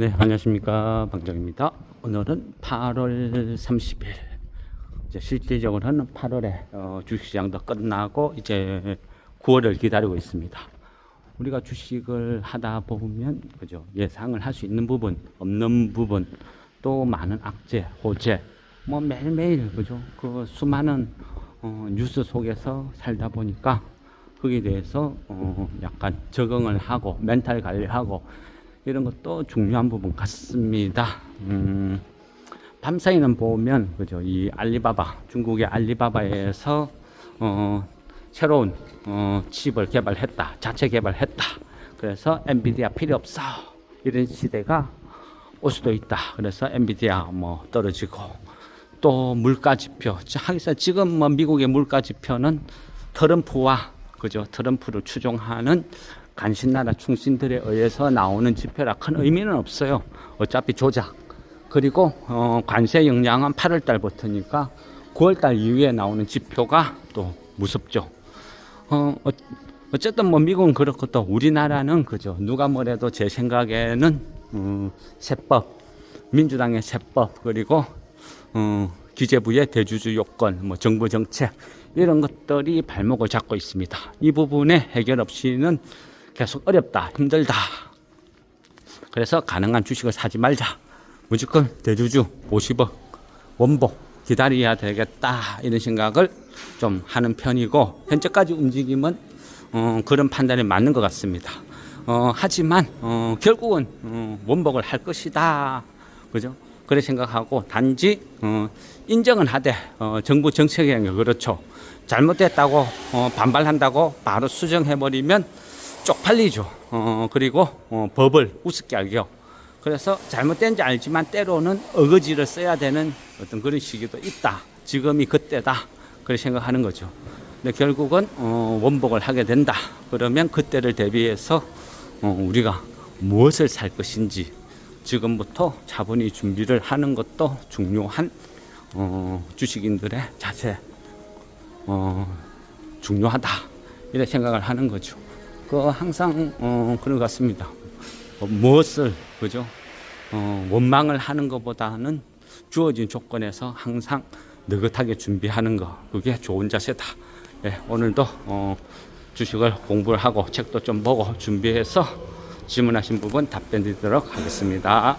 네, 안녕하십니까. 방정입니다. 오늘은 8월 30일. 이제 실질적으로는 8월에 어, 주식시장도 끝나고 이제 9월을 기다리고 있습니다. 우리가 주식을 하다 보면 그죠 예상을 할 수 있는 부분, 없는 부분, 또 많은 악재, 호재, 뭐 매일매일 그죠 그 수많은 어, 뉴스 속에서 살다 보니까 거기에 대해서 어, 약간 적응을 하고 멘탈 관리하고 이런 것도 중요한 부분 같습니다. 음, 밤사이는 보면 그죠? 이 알리바바 중국의 알리바바에서 어, 새로운 어, 칩을 개발했다 자체 개발했다. 그래서 엔비디아 필요 없어. 이런 시대가 올 수도 있다. 그래서 엔비디아 뭐 떨어지고 또 물가 지표. 하기서 지금 뭐 미국의 물가 지표는 트럼프와 그죠? 트럼프를 추종하는 간신나라 충신들에 의해서 나오는 지표라 큰 의미는 없어요 어차피 조작 그리고 어, 관세 영향은 8월 달부터니까 9월 달 이후에 나오는 지표가 또 무섭죠. 어, 어, 어쨌든 뭐 미국은 그렇고 또 우리나라는 그죠. 누가 뭐래도 제 생각에는 어, 세법, 민주당의 세법 그리고 어, 기재부의 대주주 요건, 뭐 정부 정책 이런 것들이 발목을 잡고 있습니다. 이 부분에 해결 없이는 계속 어렵다, 힘들다. 그래서 가능한 주식을 사지 말자. 무조건 대주주 50억 원복 기다려야 되겠다 이런 생각을 좀 하는 편이고 현재까지 움직임은 어, 그런 판단이 맞는 것 같습니다. 어, 하지만 어, 결국은 어, 원복을 할 것이다. 그죠? 그래 생각하고 단지 어, 인정은 하되 어, 정부 정책이 그렇죠. 잘못됐다고 어, 반발한다고 바로 수정해버리면 쪽팔리죠. 어, 그리고 어, 법을 우습게 알죠. 그래서 잘못된지 알지만 때로는 어거지를 써야 되는 어떤 그런 시기도 있다. 지금이 그때다. 그렇게 생각하는 거죠. 근데 결국은 어, 원복을 하게 된다. 그러면 그때를 대비해서 어, 우리가 무엇을 살 것인지 지금부터 차분히 준비를 하는 것도 중요한 어, 주식인들의 자세 어, 중요하다. 이런 생각을 하는 거죠. 그 항상 어, 그런 것 같습니다. 어, 무엇을 그죠? 어, 원망을 하는 것보다는 주어진 조건에서 항상 느긋하게 준비하는 거 그게 좋은 자세다. 예, 오늘도 어, 주식을 공부를 하고 책도 좀 보고 준비해서 질문하신 부분 답변 드리도록 하겠습니다.